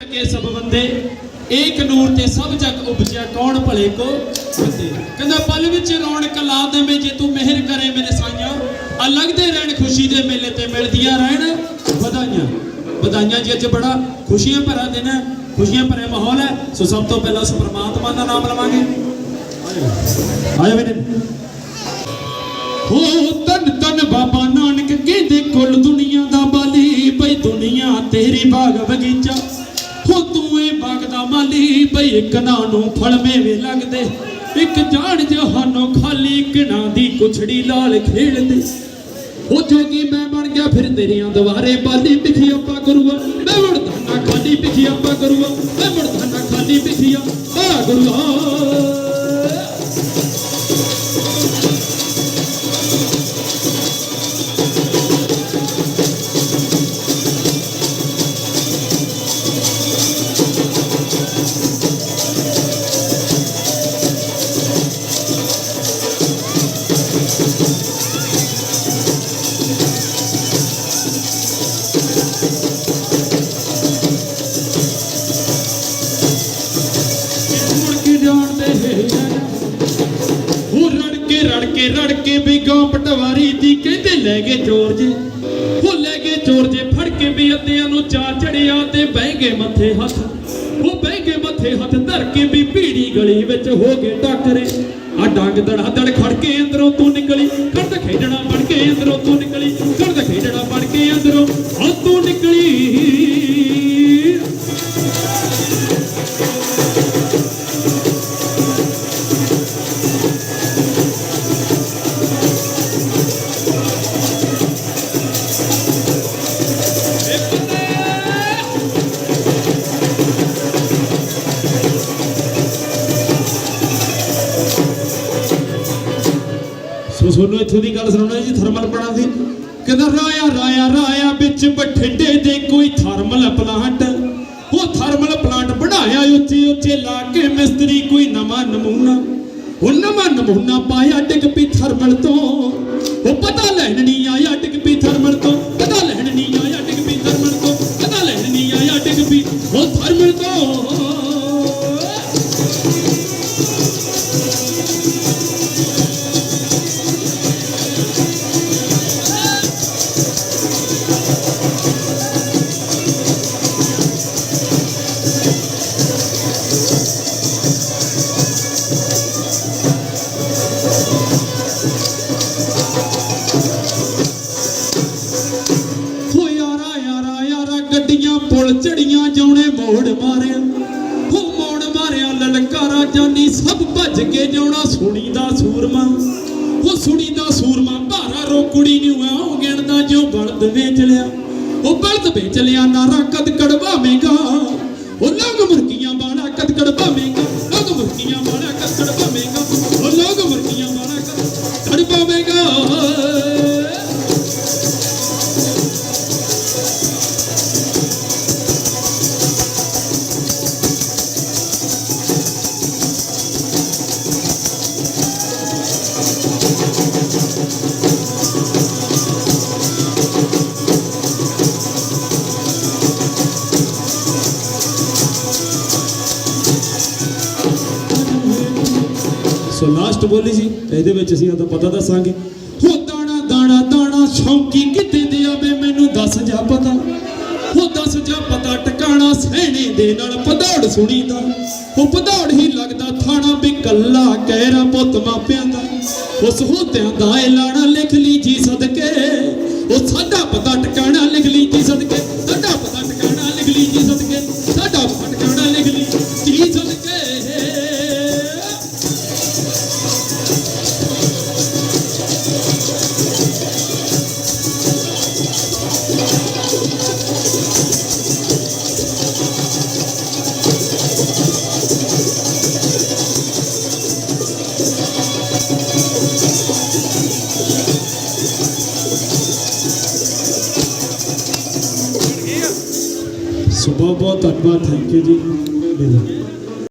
ਕੇ ਸਭ ਬੰਦੇ, ਏਕ ਨੂਰ ਤੇ ਸਭ ਜਗ ਉਪਜਿਆ, ਕੌਣ ਭਲੇ ਕੋ ਬੰਦੇ? ਕਹਿੰਦਾ ਪਲ ਵਿੱਚ ਰੌਣਕ ਲਾ ਦੇਵੇਂ ਜੇ ਤੂੰ ਮਿਹਰ ਕਰੇ ਮੇਰੇ ਸਾਈਆਂ ਆ ਲੱਗਦੇ ਰਹਿਣ, ਖੁਸ਼ੀ ਦੇ ਮੇਲੇ ਤੇ ਮਿਲਦੀਆਂ ਰਹਿਣ, ਵਧਾਈਆਂ। ਵਧਾਈਆਂ ਜੀ, ਅੱਜ ਬੜਾ ਖੁਸ਼ੀਆਂ ਭਰਾ ਦਿਨ ਹੈ, ਖੁਸ਼ੀਆਂ ਭਰਿਆ ਮਾਹੌਲ ਹੈ। ਸੋ ਸਭ ਤੋਂ ਪਹਿਲਾਂ ਉਸ ਪ੍ਰਮਾਤਮਾ ਦਾ ਨਾਮ ਲਵਾਂਗੇ। ਆਇਆ ਵੀਰੇ। ਹੋ ਤਨ ਤਨ ਬਾਬਾ ਨਾਨਕ, ਕਹਿੰਦੇ ਕੁੱਲ ਦੁਨੀਆ ਦਾ ਬਾਲੀ? ਬਈ ਦੁਨੀਆ ਤੇਰੀ ਬਾਗ ਬਗੀਚਾ। ਮਾਲੀ ਬਈ ਇੱਕ ਨੂੰ ਫਲ ਮੇਵੇ ਲੱਗਦੇ। ਇੱਕ ਜਾਣ ਜਹਾਨੋਂ ਖਾਲੀ ਕਿਣਾ ਦੀ ਕੁਛੜੀ ਲਾਲ ਖੇਡਦੇ। ਉਹ ਜੋਗੀ ਮੈਂ ਬਣ ਗਿਆ ਫਿਰ ਤੇਰੀਆਂ ਦੁਆਰੇ ਬਾਲੀ ਪਿਖੀ ਆਪਾ ਕਰੂਆ। ਮੈਂ ਮੁੜਦਾ ਨਾ ਖਾਲੀ ਪਿਖੀ ਆਪਾ ਕਰੂਆ। ਮੈਂ ਮੁੜਦਾ ਨਾ ਖਾਲੀ ਪਿਖੀਆ ਆ ਗੁਰੂਆ ਕੇ ਰੜ ਕੇ ਰੜ ਪਟਵਾਰੀ ਦੀ ਕਹਿੰਦੇ ਲੈ ਗਏ ਚੋਰ ਜੇ। ਉਹ ਲੈ ਗਏ ਚੋਰ ਜੇ, ਫੜ ਕੇ ਵੀ ਅੱਧਿਆਂ ਨੂੰ ਚਾ ਚੜਿਆ ਤੇ ਬਹਿ ਗਏ ਮੱਥੇ ਹੱਥ। ਉਹ ਬਹਿ ਗਏ ਮੱਥੇ ਹੱਥ, ਧਰ ਕੇ ਵੀ ਭੀੜੀ ਗਲੀ ਵਿੱਚ ਹੋ ਗਏ ਟੱਕਰੇ। ਆ ਡੰਗ ਦੜਾ ਦੜ ਖੜ ਕੇ ਅੰਦਰੋਂ ਤੂੰ ਨਿਕਲੀ ਕਰਦ ਖੇਡਣਾ ਬਣ ਕੇ ਅੰਦਰੋਂ ਤੂੰ ਨਿਕਲੀ। ਸੋ ਤੁਹਾਨੂੰ ਇੱਥੋਂ ਦੀ ਗੱਲ ਸੁਣਾਉਣਾ ਜੀ, ਥਰਮਲ ਪਣਾ ਦੀ। ਕਹਿੰਦਾ, ਰਾਇਆ ਰਾਇਆ ਰਾਇਆ ਵਿੱਚ ਬਠਿੰਡੇ ਦੇ ਕੋਈ ਥਰਮਲ ਪਲਾਂਟ। ਉਹ ਥਰਮਲ ਪਲਾਂਟ ਬਣਾਇਆ ਉੱਚੇ ਉੱਚੇ ਲਾ ਕੇ ਮਿਸਤਰੀ ਕੋਈ ਨਵਾਂ ਨਮੂਨਾ। ਉਹ ਨਵਾਂ ਨਮੂਨਾ ਪਾਇਆ ਡਿੱਗ ਪਈ ਥਰਮਲ ਤੋਂ। ਉਹ ਪਤਾ ਲੈਣ ਨਹੀਂ ਆਇਆ ਡਿੱਗ ਪਈ ਥਰਮਲ ਤੋਂ। ਪਤਾ ਲੈਣ ਨਹੀਂ ਆਇਆ ਡਿੱਗ ਪਈ ਥਰਮਲ ਤੋਂ। ਪਤਾ ਲੈਣ ਨਹੀਂ ਆਇਆ ਡਿੱਗ ਪਈ। ਉਹ ਥਰਮਲ ਤੋਂ। ਮੋੜ ਮਾਰਿਆ ਹੋ ਮੋੜ ਮਾਰਿਆ, ਲਲਕਾਰਾ ਜਾਨੀ ਸਭ ਭੱਜ ਕੇ ਜਾਉਣਾ ਸੁਣੀ ਦਾ ਸੂਰਮਾ। ਉਹ ਸੁਣੀ ਦਾ ਸੂਰਮਾ ਭਾਰਾ ਰੋਕੜੀ ਨੂੰ ਆਉ ਗਿਣਦਾ ਜੋ ਬਲਦ ਵੇਚ ਲਿਆ। ਉਹ ਬਲਦ ਵੇਚ ਲਿਆ, ਨਾਰਾ ਕਦ ਕੜਵਾਵੇਂਗਾ? ਉਹ ਲੰਗ ਮੁਰਗੀਆਂ ਬਾਣਾ ਕਦ ਕੜਵਾਵੇਂਗਾ? ਲਾਸਟ ਬੋਲੀ ਸੀ ਇਹਦੇ ਵਿੱਚ ਅਸੀਂ ਉਹਦਾ ਪਤਾ ਦੱਸਾਂਗੇ। ਹੋ ਦਾਣਾ ਦਾਣਾ ਦਾਣਾ ਸ਼ੌਂਕੀ ਕਿਤੇ ਦੇ ਆਵੇ, ਮੈਨੂੰ ਦੱਸ ਜਾ ਪਤਾ। ਹੋ ਦੱਸ ਜਾ ਪਤਾ, ਟਿਕਾਣਾ ਸਹਿਣੇ ਦੇ ਨਾਲ ਪਧੌੜ ਸੁਣੀਦਾ। ਉਹ ਪਧੌੜ ਹੀ ਲੱਗਦਾ ਥਾਣਾ ਵੀ ਕੱਲਾ ਕਹਿਰਾ ਪੁੱਤ ਮਾਪਿਆਂ ਦਾ। ਉਸ ਹੋਤਿਆਂ ਦਾ ਐਲਾਣਾ ਲਿਖ ਲਈ ਜੀ ਸਦਕੇ। ਉਹ ਸਾਡਾ ਪਤਾ ਟਿਕਾਣਾ ਬਹੁਤ ਬਹੁਤ ਧੰਨਵਾਦ ਥੈਂਕ ਯੂ ਜੀ।